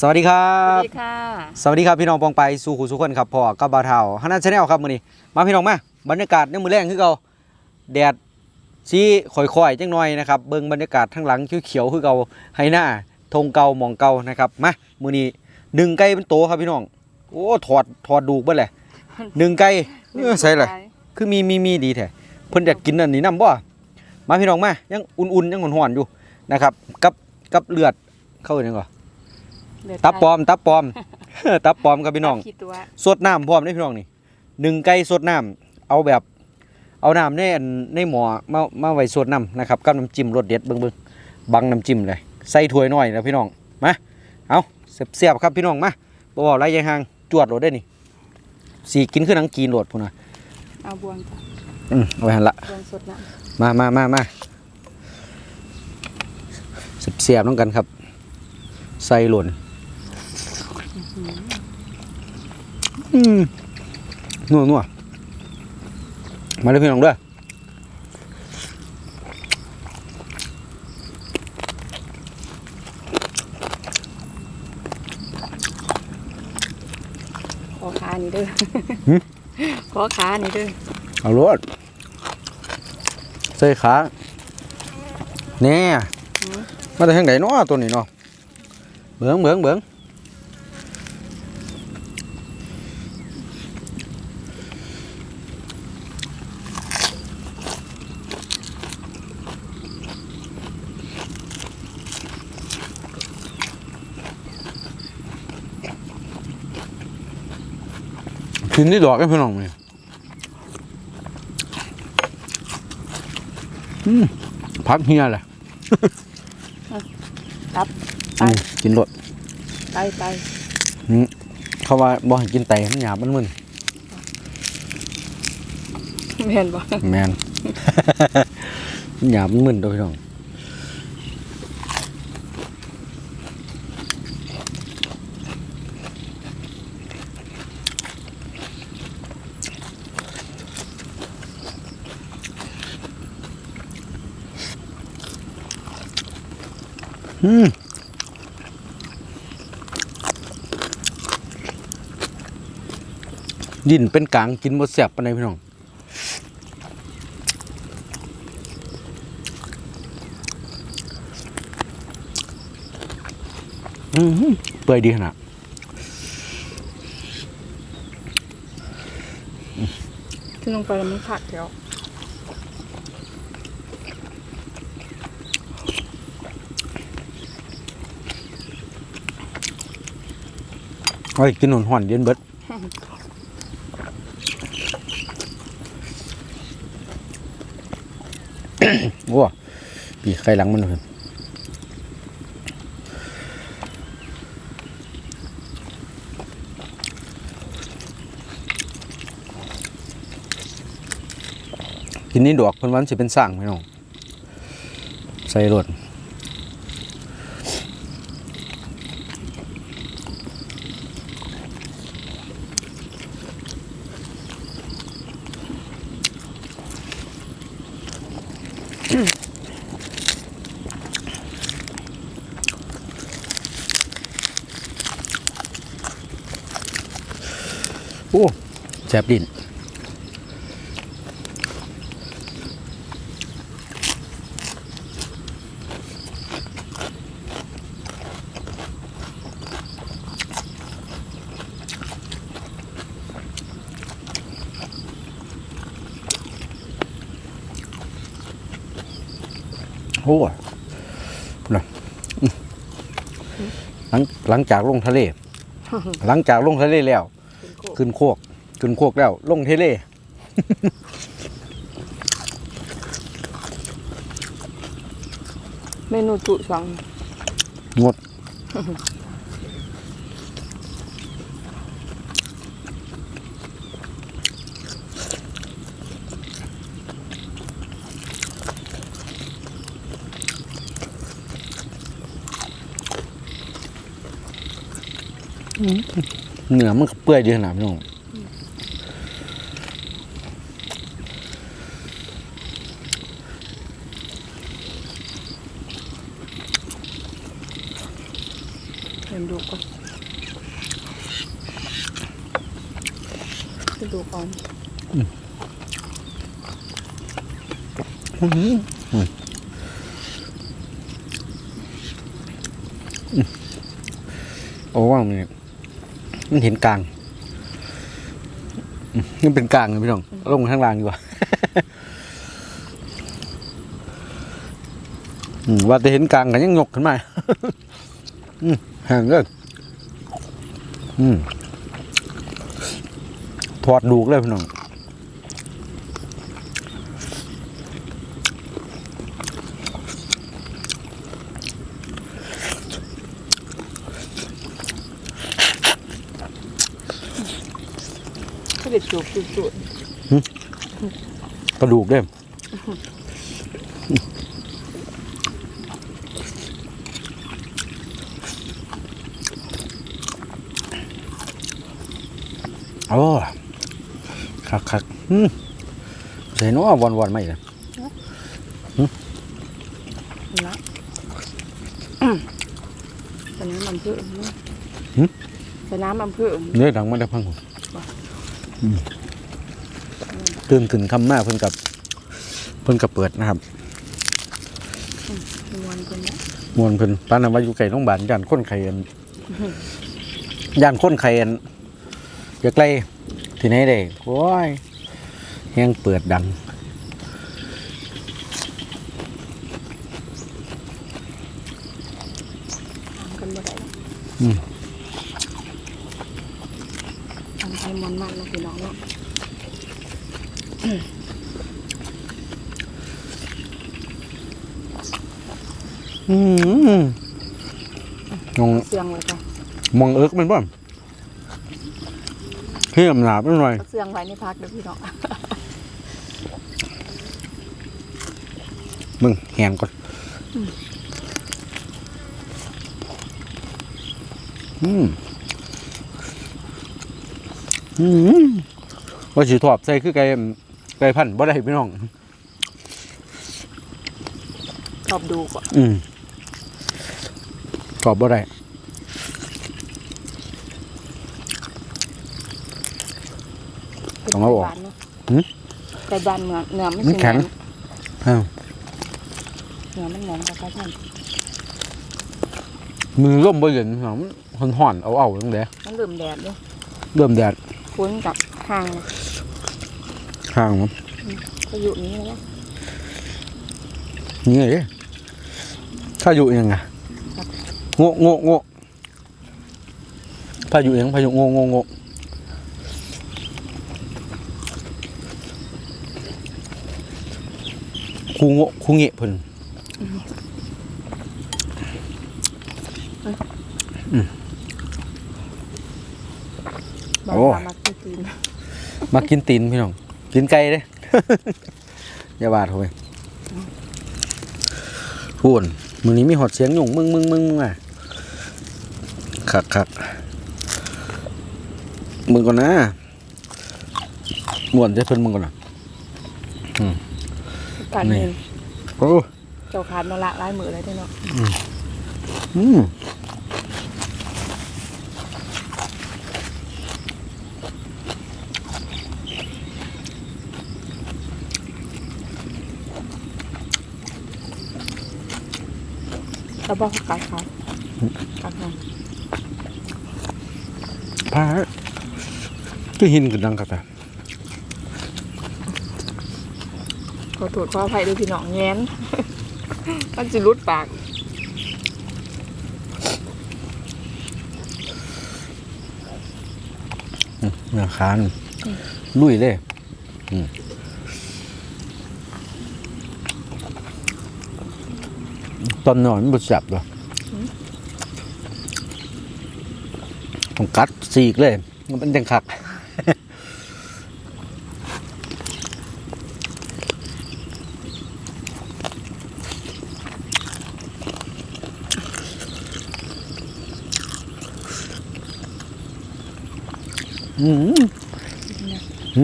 สวัสดีครัสวับ สดีค่ะ สวัสดีครับพี่น้องปองไปสู่ขู่สุขคนครับพ่อกับบาวเทาฮันนันชาแนลครับมื้อนี้มาพี่น้องมาบรรยากาศในมือแรงคือเก่าแดดสีค่อยๆจังหน่อยนะครับเบิ่งบรรยากาศทั้งหลังเขียวๆคือเก่าไฮหน้าธงเก่าหมองเก่านะครับมามื้อนี้หนึ่งไก่เป็นโตครับพี่น้องโอ้ถอดถอดดูกเบิดเลยหนึ่งไก่เออใส่เลยคือมีมีมีดีแท้เพิ่นอยากกินอันนี้นํบ่มาพี่น้องมายังอุ่นๆยังหอนๆอยู่นะครับกับกับเลือดเข้าอย่างก่อ เลืดตับปลอม ตับปลอม ตับปลอมครับพี่น้อง ตับขี้ตัวสดน้ำพร้อมได้พี่น้องนี่หนึ่งไก่สดน้ำเอาแบบเอาน้ำในอันในหม้อมามาไว้สดน้ำนะครับกับน้ำจิ้มรสเด็ดเบิ่งเบิ่งบังน้ำจิ้มเลยใส่ถ้วยน้อยนะพี่น้องมาเอาเสียบๆครับพี่น้องมาบ่บอกไรยังห่างจวดโหลดได้นี่สีกินคือหนังกีนโหลดพุ่นนะเอาบวงจ้ะอืมเอาไว้หันละ บวงสดน้มามามามาเสียบๆน้องกันครับ ใส่หล่น อืมนัวนัวมาเลยพี่น้องเด้วยำขอขานี่เด้อหึขอขานี่เด้อเอารถใส่ขาแน่มาแต่ทางไหนเนาะตัวนี้เนาะเบื้องเบื้องเบื้อง กินที่ดอกกันพี่น้องนี่พักเฮียแหละตับอืมกินรสไปไปเขาว่าบ่ให้กินไตมันหยาบมันมึนแม่นบ่แมนมันหยาบมันมึนเด้วยพี่น้อง อืมดินเป็นกลางกินบ่แซ่บปานใดพี่น้องอืเปื่อยดีขนาดขึ้นลงไปแล้วมันผักแล้ว เฮ้ยกินหนอนห่อนเย็นเบิดโอ้ปีไข่หลังมันเลยกินนี่ดอกเพิ่นวันสิเป็นสร้างไหมน้องใส่รถ โอ้ แสบดินโอ้นะอืมหลังหลังจากลงทะเล หลังจากลงทะเลแล้ว ขึ้นโคก ขึ้นโคกขึ้นโคกแล้ว ลงทะเลเมนูจุสองงดเนื้อมันก็เปื่อยดีขนาดพี่น้องห็นดูก่อนจะดูก่อน โอ้ว่ามันเนี่ยมันเห็นกลางอืมมันเป็นกลางเลยพี่น้องลงข้างล่างดีกว่าว่าจะเห็นกลางกันยังยกขึ้นมาอืมห่างเลยอืมถอดดูกเลยพี่น้อง ก็ เด็ดจูบจูบจูบกระดูกเลยโอ้คักคักๆอืมเสียน้อวันวันๆไม่เลยใส่น้ำมันเพิ่มนะใส่น้ำมันเพิ่มเนื้อดังไม่ได้พังผม อืมตื่นขึ้นคำหน้าเพิ่นกับเพิ่นกับเปิดนะครับวันคนนี้มวนเพิ่นปานนั้นว่าอยู่ไกลโรงพยาบาลย่านคนไข้อันย่านคนไข้อันอย่าไกลที่ไหนได้โอ้ยแฮงเปิดดังทำกันบ่ได้อืม ทำให้มันมันนะพี่น้องเนาะ อืมมองเสียงไว้ก่อนมองเอิกมันบ่เฮียมหนาไปหน่อยเอาเสียงไว้ในพักเดี๋ยวพี่น้องมึงแหงก่อนอืมอืมว่าสิถอบใส่คือไก่ ไก่พันธุ์บ่ได้พี่น้อง ชอบดูก่อนอืมถอบบ่ได้ต้องเอาออกไก่บ้นเนาะหืมไก่บ้านเนื้อเนื้อไม่มันใช่แข็ง อ้าวเนื้อมันแหนมกับข้าวท่านมือร่มบ่เย็นพี่น้องมันห่อนๆเอาเอาๆจังได๋มันเริ่มแดดด้วยเริ่มแดด คุ้นกับห่าง ข้างมันก็อยู่นี้แล้วนี่เด้ถ้าอยู่ยังไงโง่โง่โง่พายุยังพายุโง่โง่โง่คูโง่คูเงะเพิ่นบางโอ้ปลามากินตีนมากินตีนพี่น้อง กินไก่เด้อย่าบาดเขาไปพูนมือนี้มีหอดเสียงหยุ่งมึงมึงมึงอะคักคักมึงก่อนนะม่วนจะเพิ่นมึงก่อนนะการนี่เงินโอ้เจ้าขาดมาละลายมือเลยเด้อเนาะอืม แล้วบอกกัดเขากัดเขาพาก็หินกันดังกะตาขอโทษขออภัยด้วยพี่น้องแง้นมันจะรุดปากเนื้อคานลุยเลยอืม ตอนนอนมันบดจับเหรอต้องกัดสีกเลย มันเป็นจังคักอื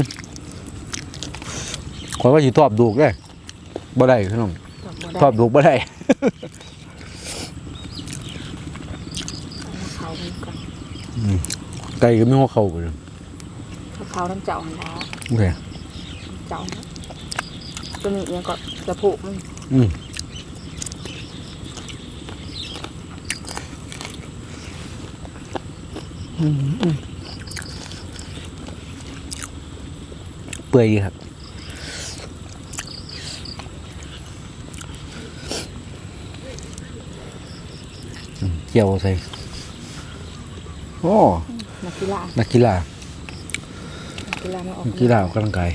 มขอยว่าสิทอบดูกได้บ่ได้พี่น้องทอบดูกบ่ได้ขา เขาเหมือนกันไก่ก็ไม่หัวเข่าไปเลยเขาน้ำเจ้าหันล้าโอเคเจ้านะตัวนี้ยังก็จะผูกมันอืมอืมอืมเปื่อยดีครับ อืม เกี่ยวใส่โอ้นักกีฬานักกีฬานักกีฬามาออกนักกีฬาออกกำลังกาย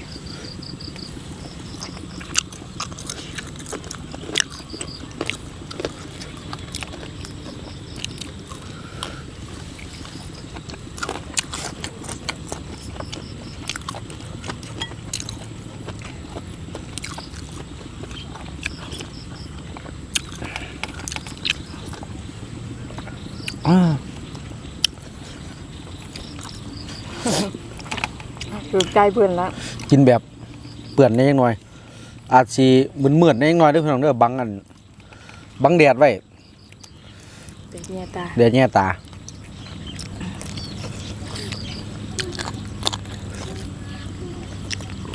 อ่าถือใจเพื่อนแล้วกินแบบเปื่อนได้ยังน้อย อาจสีมืนเมือนได้ยังน้อยเด้อพี่น้องเด้อบังอันบังแดดไว้เป็นเนี่ยตาแดดแย่ตา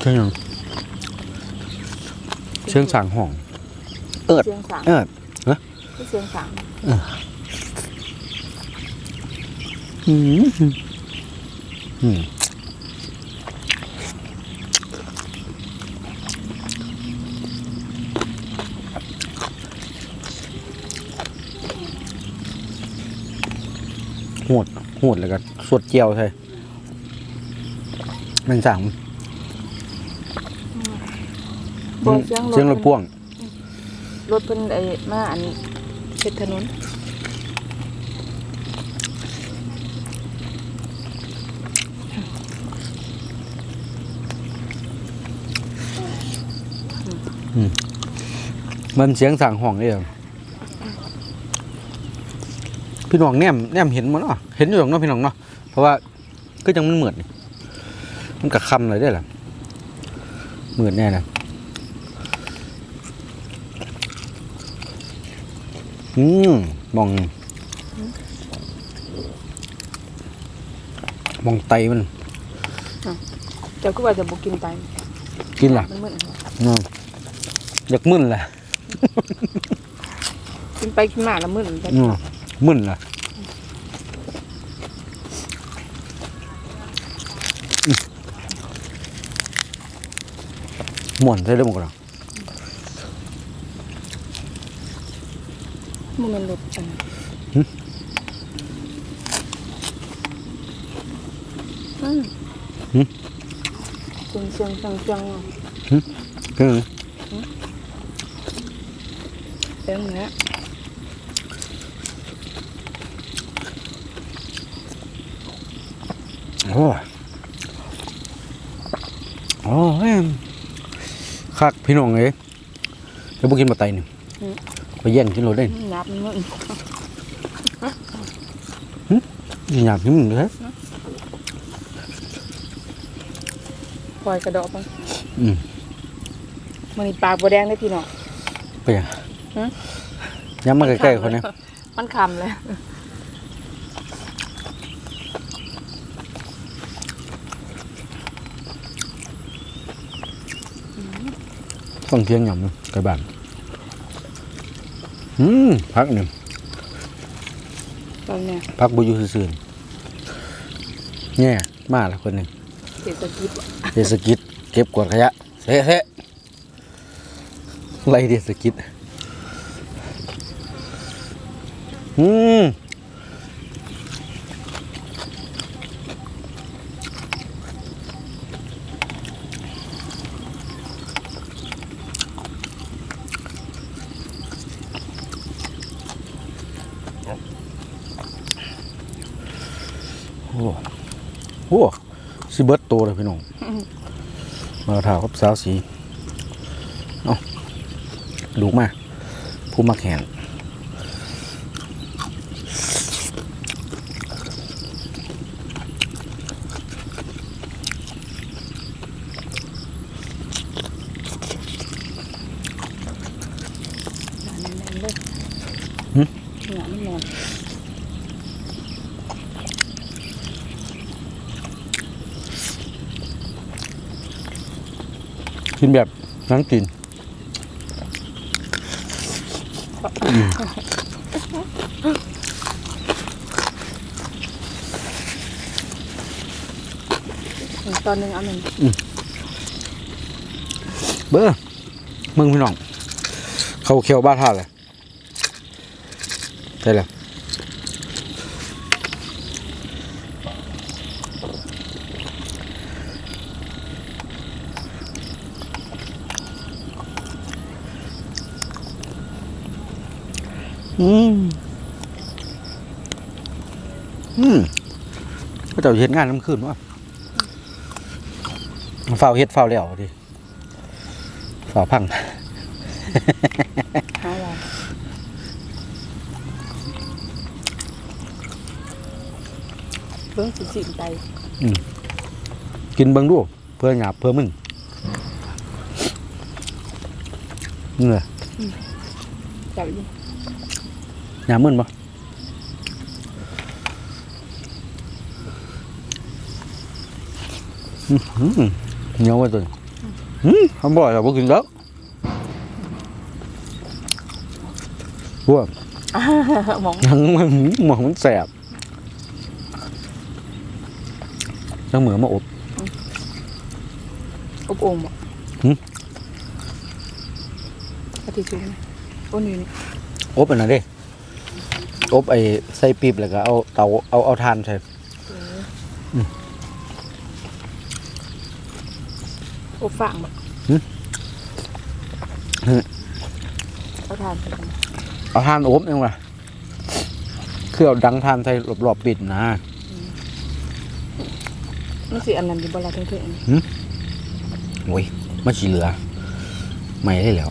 เชิงหยังเชิงสั่งห้อง เอิดเสียงสางเอิดที่เสียงสางอืมอืมโหดโหดแล้วก็สวดเจียวใช่แมันสั่งบ่เสียงเสียงรถพ่วง รถเพิ่นไอ้มาอันเฮ็ดถนน มันเสียงสั่งห้องเองพี่น้องแนมแนมเห็นมันเนาะเห็นอยู่หรอกเนาะพี่น้องเนาะเพราะว่าก็ยังมันเหมือนนี่มันกับคำเลยได้หรอเหมือนแน่นะอืมมองมองไตมันเจ้าก็ว่าจะบ่กินไตกินล่ะมันเหมือนอืมอยากมึนแหละ กินไปกินมาแล้วมึนไปอืมมึนล่ะอืมม่วนใช่เรื่องมั้งมันเป็นรถอันหึอืมหึเสียงเสียงเสียงเสียง คือเสียงเนี้ยโอ้ยโอ้ยคักพี่น้องเอ้ยจะบุกินบะไตนี่ไปแย่งกินรถได้หยับมันมึนหยาบที่มึงเลยปล่อยกระดอกไปอืมมันนี่ปากบ่แดงได้พี่น้องไปยังฮะ ย้ำมาใกล้ๆคนนี้มันคำเลยต้องเที่ยงหย่ำเลยไก่บ้านอืมพักหนึ่งตอนเนี้ยพักบุยูซื่อๆเนี่ยมาแล้วคนหนึ่งเศรษฐกิจเทศกิจเก็บกวาดขยะเซ่เซ่ไล่เทศกิจ อืมโอ้โหสิเบิร์ตโตเลยพี่น้องมาถ่าวกับสาวสี เอาดูมาผู้มาแข่ง กินแบบนั่งกินอีกตอนหนึงเอาหนึ่งเบ้อมึงพี่น้อง เขาเคี้ยวบ้าท่าเลยใช่แล้ว อืมอืมก็จะเฮ็ดงานน้ำคืนวะเฝ้าเฮ็ดเฝ้าแล้วดิเฝ้าพังหาว่าเบิ่งสิสิไปกินเบิ่งดูเพื่อหยาบเพื่อมึนเหงื่อจับอยู่ หยาบมึนปะอื้อหือเหนียวไว้ตัวนี้อืมทำบ่อยแต่บ่กินแล้วพวกหมองยังมันหมองมันแสบจังเหมือมาอบ อบโอ่งบ่หึกะทิชุ่มโอ้นี่นี่อบอันนั้นเด้ อบไอ้ใส่ปีบแล้วก็เอาเตาเอาเอาทานใส่อบฟางบ่หึหึเอาทานไปก่อนเอาทานอบนี่ว่ะคือเอาดังทานใส่รอบๆปิดนะมันสิอันนั้นอยู่บ่ล่ะถึงๆอันนี้โอ้ยมันสีเหลือ ไม่ได้แล้ว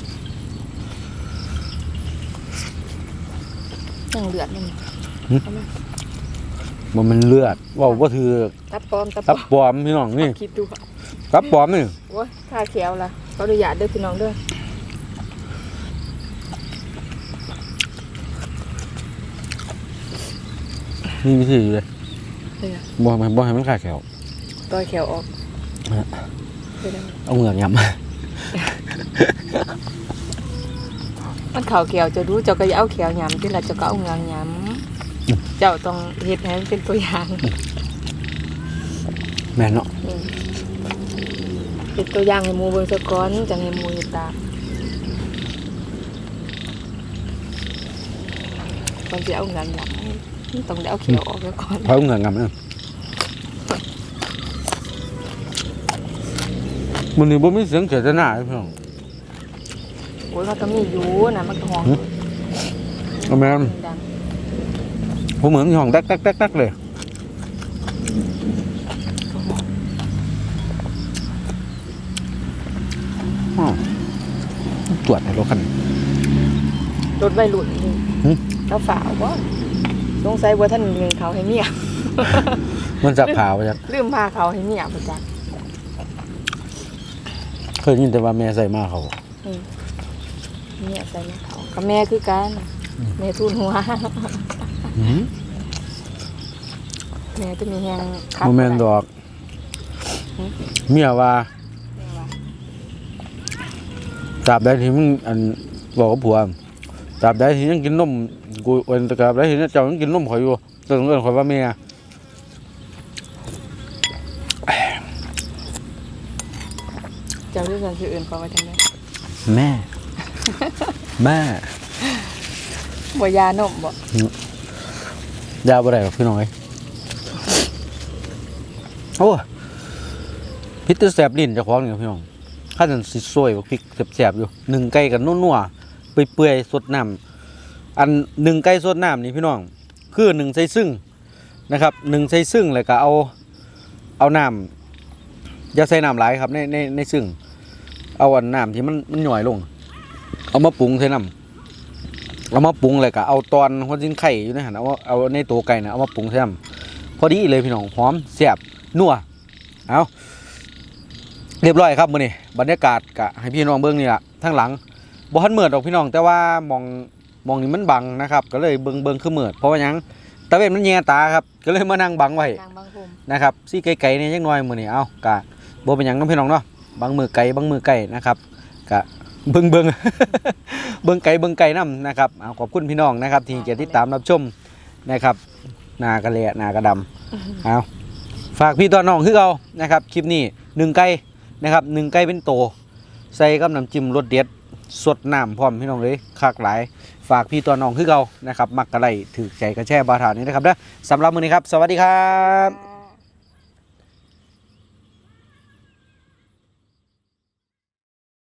ยังเลือดมันหึเอามามันมันเลือดเว่าว่าถือตับปลอมตับปลตัอบมปลอมพี่น้องนี่คิดดูค่ะตับปลอมนี่โอ้ยทาเขียวล่ะขออนุญาตเด้อพี่น้องเด้อนี่วิธีอยู่เลยเด้อบ่ให้มันบ่ให้มันขาดแขวต่อยแขวออกฮะเด้อเอาเหงือกยำ มันเข่าแขวจะรู้เจ้าก็อย่าเอาแขวหยำที่ละเจ้าก็เอาเงืองหยำเจ้าต้องเฮ็ดให้มันเป็นตัวอย่างแม่นเนาะอืมเป็นตัวอย่างให้หมูเบิ่งซะก่อนจังให้หมูเฮ็ดตามก่อนสิเอาเงืองหยำมันต้องได้เอาแขวออกแล้วก่อนเพราะเอาเหงือกยำเนี่ยมันนี่บ่มีเสียงเจตนาเลยพี่น้อง โอ้ยมันก็มีอยู่นะมันก็ห้องหึเอาแม่นดังผมเหมือนห้องดักดักดักดักเลยอ้าวตรวจในรถคันรถวัยรุ่นนี่หึ แล้วฝาวบ่สงสัยว่าท่านเงินเขาให้เมียมันจับขาวจักลืมพาเขาให้เมียบ่จักเคยได้ยินแต่ว่าแม่ใส่มาเขา เมียใส่มาเขากับแม่คือกันแม่ทุนหัวอืมแม่จะมีแฮงโมเมนดอก เมียว่าตราบใดที่มึงอันบอกกับผัวตราบใดที่ยังกินนมกูวันตราบใดที่เจ้ายังกินนมข่อยอยู่ต้องเอิ้นข่อยว่าเมียเจ้าเรื่องชื่ออื่นเขาไว้จังได๋แม่ แม่บ่ยานมบ่ยาบ่ได้หรอกพี่น้องเอ้ยโอ้พิษแสบลิ้นเจ้าของนี่ครับพี่น้องข้าจะสิซวยบักพริกแสบๆอยู่หนึ่งไก่กับนัวๆเปื่อยๆสดน้ำอันหนึ่งไก่สดน้ำนี่พี่น้องคือหนึ่งใส่ซึ่งนะครับหนึ่งใส่ซึ่งเลยก็เอาเอาน้ำอย่าใส่น้ำหลายครับในในในซึ่งเอาอันน้ำที่มันมันหน่อยลง เอามาปรุงใส่น้ำเอามาปรุงเลยก็เอาตอนหัวจิ้นไข่อยู่ในหันเอาเอาในตัวไก่นะเอามาปรุงใส่น้ำพอดีเลยพี่น้องหอมแซ่บนัวเอาเรียบร้อยครับมื้อนี้บรรยากาศกะให้พี่น้องเบิ่งนี่ล่ะทั้งหลังบ่ทันเมิดดอกพี่น้อง แต่ว่ามองมองนี่มันบังนะครับ ก็เลยเบิ่งเบิ่งคือเมิดเพราะว่าหยังตะเวนมันแย่ตาครับก็เลยมานั่งบังไว้นางบางพรมนะครับซี่ไก่ๆเนี่ยยังน้อยมื้อนี้เอากะบ่เป็นหยังเน้องพี่น้องเนาะบางมือไก่บางมือไก่นะครับกะ เบิ่งเบิ่งเบิ่งไก่เบิ่งไก่นํนะครับเอาขอบคุณพี่น้องนะครับ ที่จะติดตามรับชมนะครับหนากระเละหนากระดำเอาฝากพี่ตัวน้องคือเอานะครับ คลิปนี้หนึ่งไก่นะครับหนึ่งไก่เป็นโต ใส่กับน้ำจิ้มรสเด็ดสดน้ำพร้อมพี่น้องเลยคักหลาย ฝากพี่ตัวน้องคือเก่านะครับ มักกะไรถือใจกระแช่บาถานี้นะครับเด้อสำหรับมื้อนี้ครับ สวัสดีครับค่ะ